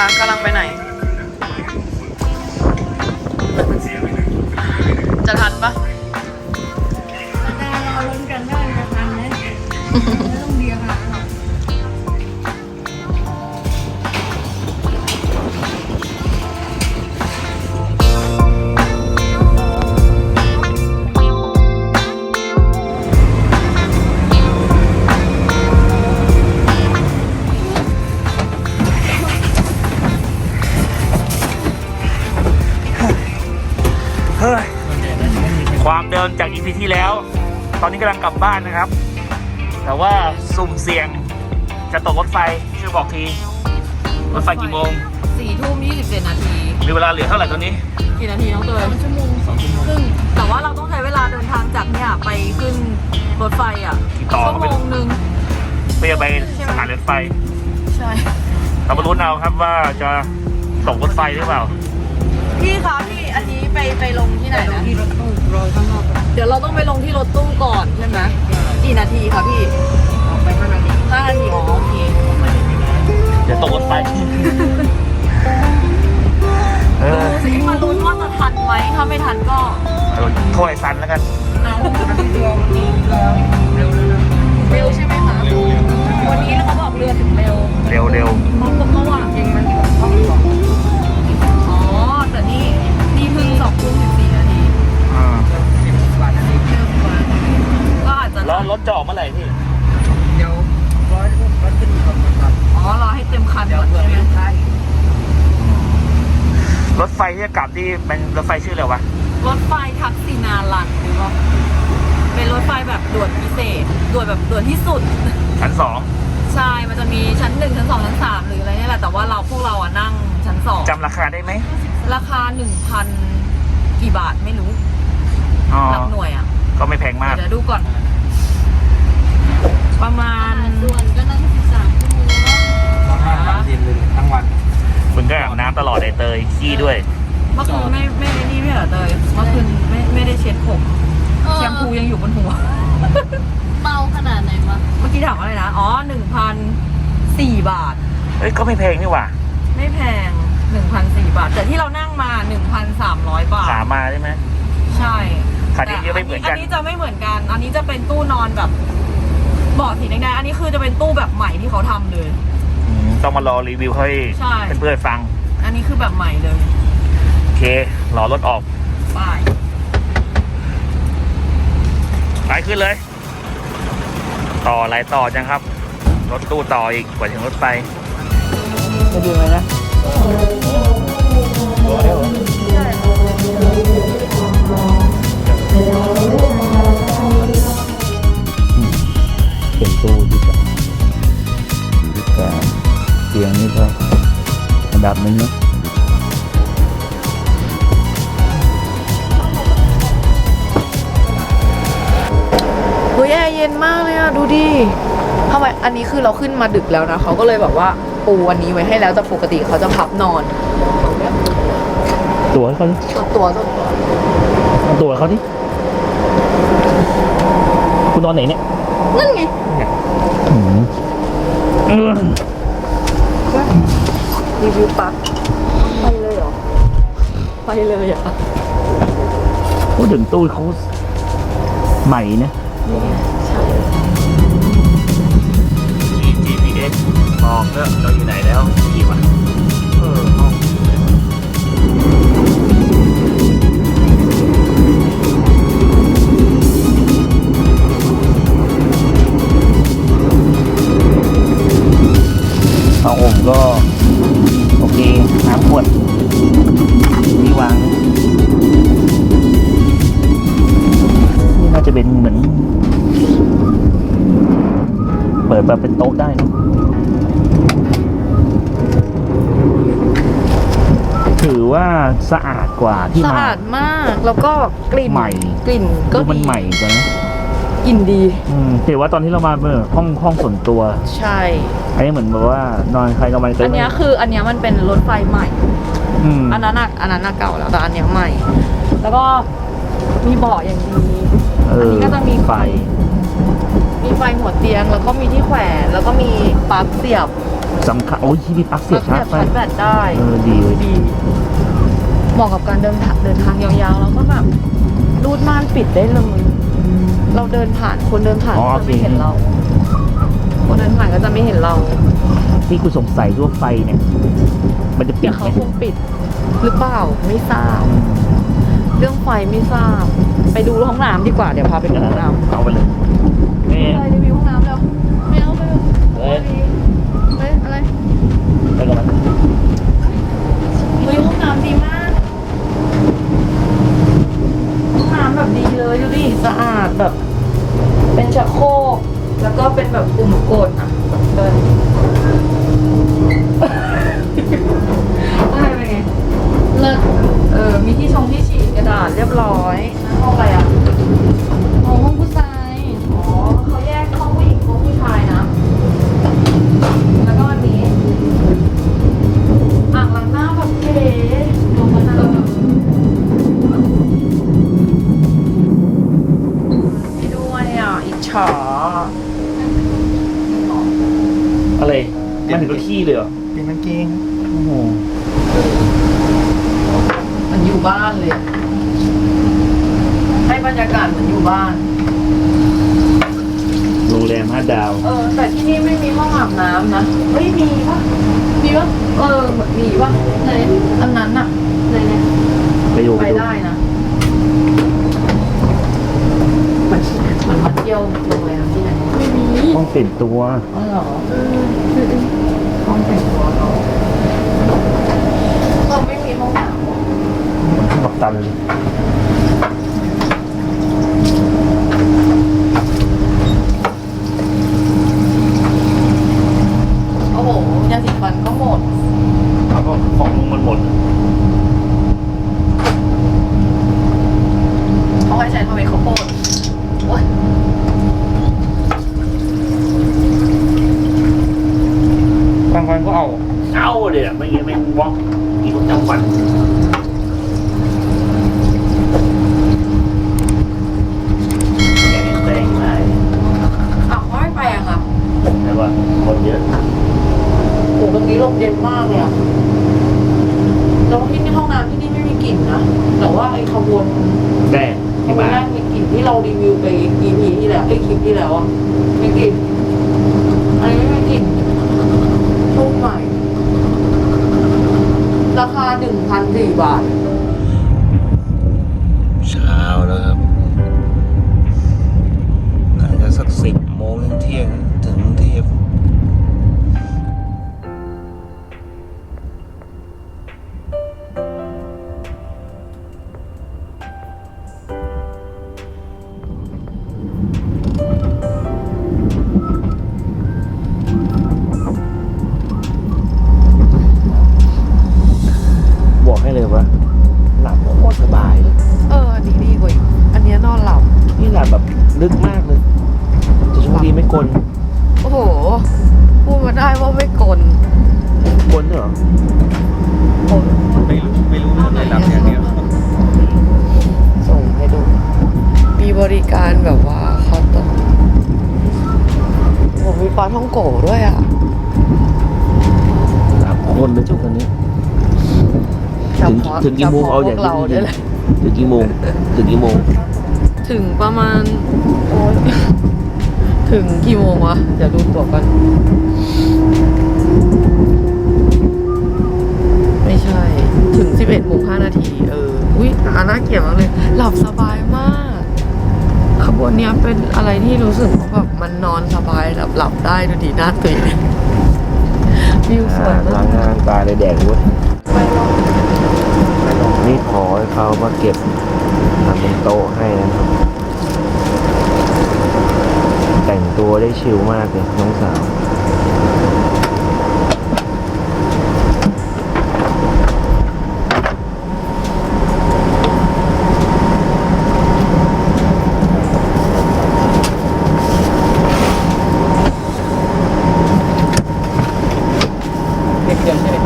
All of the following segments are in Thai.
คะกำลังไปไหน จะทันปะ แต่เราลุ้นกันได้จะทันไหม ความเดิมจากอีพีที่แล้ว ตอนนี้กำลังกลับบ้านนะครับ แต่ว่าสุ่มเสี่ยงจะตกรถไฟช่วยบอกทีรถไฟกี่โมงสี่ทุ่มยี่สิบเจ็ดนาทีมีเวลาเหลือเท่าไหร่ตอนนี้กี่นาทีน้องเตยชั่วโมงสองชั่วโมงครึ่งแต่ว่าเราต้องใช้เวลาเดินทางจากเนี่ยไปขึ้นรถไฟอะกี่ต่อชั่วโมงหนึ่งเพื่อไปสถานรถไฟ ใช่เรามาลุ้นเอาครับว่าจะตกรถไฟหรือเปล่า พี่คะพี่อันนี้ไปไปลงที่ไหนนะที่รถตู้รอข้างนอกเดี๋ยวเราต้องไปลงที่รถตู้ก่อนใช่ไหมกี่นาทีคะพี่ออกไปห้านาทีห้านาทีอ๋อโอเคเดี๋ยวตกรถไฟเออดูสิมาลุ้นว่าจะทันไหมถ้าไม่ทันก็เอาโทษไอ้ซันแล้วกันเอา รถไฟที่จะกลับที่เป็นรถไฟชื่ออะไรวะ รถไฟทักษินาลันหรือว่าเป็นรถไฟแบบด่วนพิเศษด่วนแบบด่วนที่สุด ชั้นสองใช่ มันจะมีชั้นหนึ่งชั้นสองชั้นสามหรืออะไรนี่แหละ แต่ว่าเราพวกเราอะนั่งชั้นสองจำราคาได้ไหม ราคาหนึ่งพันกี่บาทไม่รู้ อ๋อ หลักหน่วยอะก็ไม่แพงมาก เดี๋ยวดูก่อน ประมาณ ส่วนก็นั่งสิบสามชั่วโมงแล้วห้าวันเย็นเลยทั้งวัน คุณก็อาบน้ำตลอด เลยเตยขี้ด้วย เมื่อคืนไม่ไม่ได้นี่ไม่เหรอเตยเมื่อคืนไม่ไม่ได้เช็ดผมแชมพูยังอยู่บนหัว เมาขนาดไหนวะเมื่อกี้ถามว่าอะไรนะ อ๋อหนึ่งพันสี่บาท เอ้ยก็ไม่แพงนี่หว่าไม่แพงหนึ่งพันสี่บาท แต่ที่เรานั่งมาหนึ่งพันสามร้อยบาท ขามาใช่ไหม ใช่ขานี้จะไม่เหมือนกัน อันนี้จะไม่เหมือนกัน อันนี้จะเป็นตู้นอนแบบเบาะสีแดงๆอันนี้คือจะเป็นตู้แบบใหม่ที่เขาทำเลย อืมต้องมารอรีวิวให้ใช่ เพื่อนๆฟัง อันนี้คือแบบใหม่เลยโอเครอรถออกป้ายไปขึ้นเลย ต่ออะไรต่อจังครับ รถตู้ต่ออีกกว่าถึงรถไฟจะดูไหมนะเปลี่ยนตู้ดีกว่าดีกว่าเตียงนี่ก็ระดับหนึงเนอะ เฮ้ยแอร์เย็นมากเลยอะดูดิทำไมอันนี้คือเราขึ้นมาดึกแล้วนะเขาก็เลยแบบว่าปูวันนี้ไว้ให้แล้วแต่ปกติเขาจะพับนอน ตัวให้เขาดิส่วนตัวส่วนตัวเอาตัวเขาดิคุณนอนไหนเนี่ยนั่นไงอืมเออรีวิวปั๊บไปเลยเหรอไปเลยอะพูดถึงตู้เขาใหม่นะ GPS บอกเนอะเราอยู่ไหนแล้วกี่วะ ว่าสะอาดกว่าที่สะมาอาดมากแล้วก็กลิ่นใหม่กลิ่นก็ดูมันดีใหม่กว่านะกลิ่นดี อืมถือว่าตอนที่เรามาเมื่อห้องห้องส่วนตัวใช่ อันนี้เหมือนแบบว่านอนใครนอนมันอันเนี้ยคืออันเนี้ยมันเป็นรถไฟใหม่ อืมอันนั้นอะอันนั้นอะเก่าแล้วแต่อันเนี้ยใหม่ แล้วก็มีเบาะอย่างดีเอออันนี้ก็จะมีไฟ มีไฟหัวเตียง แล้วก็มีที่แขวนแล้วก็มีปลั๊กเสียบ สำคัญโอ้ยที่มีปลั๊กเสียบชาร์จไฟชาร์จแบตได้ เออดีเลยดี เหมาะกับการเดินทางเดินทางยาวๆ แล้วก็แบบรูดม่านปิดได้เลย เราเดินผ่านคนเดินผ่านอ๋อก็จะไม่โอเคเห็นเรา คนเดินผ่านก็จะไม่เห็นเรา ที่คุณสงสัยว่าไฟเนี่ย มันจะปิเดี๋ดยวไหเขามคงปิด หรือเปล่าไม่ทราบ เรื่องไฟไม่ทราบ ไปดูห้องน้ำดีกว่าเดี๋ยวพาไปดูห้องน้ำเอาไปเลยแม่ อะไรรีวิวห้องน้ำเร็วไม่เอาไปเลย เอ้ย เฮ้ยอะไร ไปก่อนนะเฮ้ยห้องน้ำดีมากห้องน้ำแบบดีเลยดูดิสะอาดแบบ เป็นชักโครกแล้วก็เป็นแบบปุ่มกดอะเดินอะไรเป็นไงเลิศเออมีที่ชงที่ฉีดกระดาษเรียบร้อยห้องอะไรอะ อะอิจฉาอะไร มันถึงกับขี้เลยเหรอเปลี่ยนกางเกงโอ้โหเหมันอยู่บ้านเลยอะให้บรรยากาศเหมือนอยู่บ้าน โรงแรมห้าดาว เออ แต่ที่นี่ไม่มีห้องอาบน้ำนะเฮ้ยมีปะมีปะเออมีปะไหนอันนั้นอะไหนเนี่ยไปดูไปไปดูได้นะเหมือนเหมือนมาเที่ยวโรงแรมที่ไหนไม่มีห้องเต็มตัว อ๋อเหรอห้องแต่งตัวเราเราไม่มีห้องน้ำหรอมันขึ้นบักตันเลย โอ้โหยาสีฟันก็หมด แล้วก็ของมันหมด เอาไว้ใช้ทำไมข้าวโพดโอ๊ย บางวันก็ เอาเอาเลยอะไม่งั้นไม่วอกกินประจำวันอย่างนี้แป้งได้อ้าวเขาไม่ไปอะค่ะแต่ว่าคนเยอะโอ้ตรงนี้ลมเย็นมากเลยอะแล้วที่นี่ห้องน้ำที่นี่ไม่มีกลิ่นนะ แต่ว่าไอ้ขบวนแดงขที่บวนมาแรกมีกลิ่นที่เรารีวิวไป EP ที่แล้วไอ้ยคลิปที่แล้วอะมีกลิ่นอันนี้ไม่มีกลิ่นชุ่มใหม่ ราคาหนึ่งพันสี่บาท กลนโอ้โห พูดมาได้ว่าไม่กลนกลนด้วยเหรอไม่รู้ไม่รู้เรื่องเลยหลับอย่างเดียวส่งให้ดู มีบริการแบบว่าเขาน์เต้องผมมีปลาท่องโกะด้วยอะหลับคนเลยจุกตอนนี้เฉถึงพาะถึงกี่โมงฉพะเอาอย่างพวกเราที่เนี่ยแหละถึงกี่โมง ถึงกี่โมง ถึงประมาณโอ๊ย ถึงกี่โมงวะ เดี๋ยวดูตัวกันไม่ใช่ ถึง 11โมง5นาที เออ อุ้ยอาน่าเกลียดมากเลย หลับสบายมาก ขบวนนี้เป็นอะไรที่รู้สึกว่าแบบมันนอนสบายหลับหลับได้ดูดีน้าตื่นวิวสวยล้ามางกงานตายเลยแดกเว้ยนี่ขอให้เขามาเก็บทำเป็นโต๊ะให้นะครับ แต่งตัวได้ชิลมากเลยน้องสาว เด็กเดียวใช่ไหม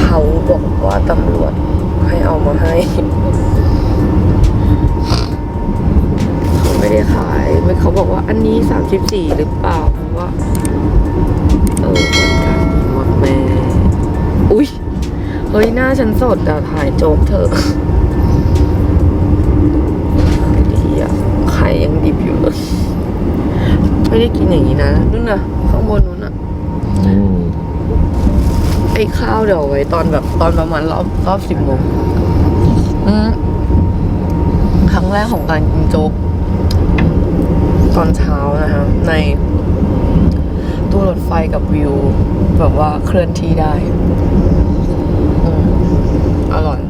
เขาบอกว่าตำรวจให้เอามาให้ ว่าเขาบอกว่าอันนี้34หรือเปล่าว่า เออบริการมาแม่ อุ้ยเฮ้ย หน้าฉันสดอะถ่ายโจ๊กเธอไม่ดีอะไข่ยังดิบอยู่เลย ไม่ได้กินอย่างนี้นะนู่นน่ะ ข้างบนนู้นน่ะไอ้ข้าวเดี๋ยวไว้ตอนแบบตอนประมาณรอบรอบสิบโมงอืมครั้งแรกของการกินโจ๊กตอนเช้านะคะใน ถไฟกับวิว แบบว่าเคลื่อนที่ได้อร่อย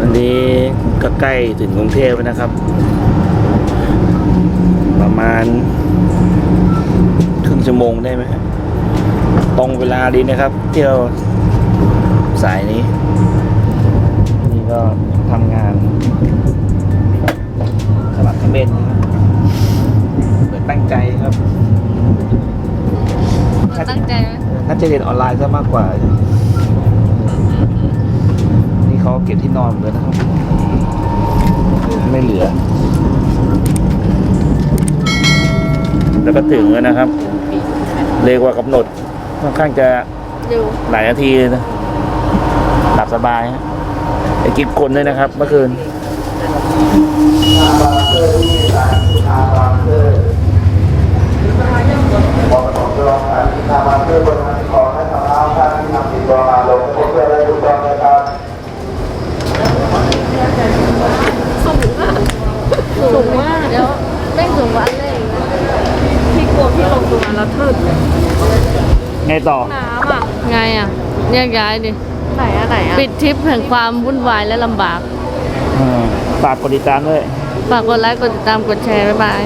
อันนี้ก็ใกล้ถึงกรุงเทพแล้วนะครับ มาณครึ่งชั่วโมงได้ไหมฮะตรงเวลาดีนะครับ เที่ยวสายนี้ นี่ก็ทำงานสมัครคอมเมนต์นะครับเหมือนตั้งใจครับตั้งใจไหมน่าจะเรียนออนไลน์ซะมากกว่า นี่เขาเก็บที่นอนหมดเลยนะครับ ไม่เหลือ แล้วก็ถึงแล้วนะครับ เร็วกว่ากำหนดค่อนข้างจะเร็วหลายนาทีเลยนะหลับสบายฮะไอ้กิฟคนด้วยนะครับ เมื่อคืนสูงมากเดี๋ยวไม่สูงวันเลย พี่กลัวพี่ลงตรงนั้นแล้วทึด ไง ต่อ น้ำอะ ไงอะแยกย้ายดิ ไหนอะไหนอะปิดทริปแห่งความวุ่นวายและลำบากฝากกดติดตามด้วย ฝากกดไลค์ กดติดตาม กดแชร์ บ๊ายบาย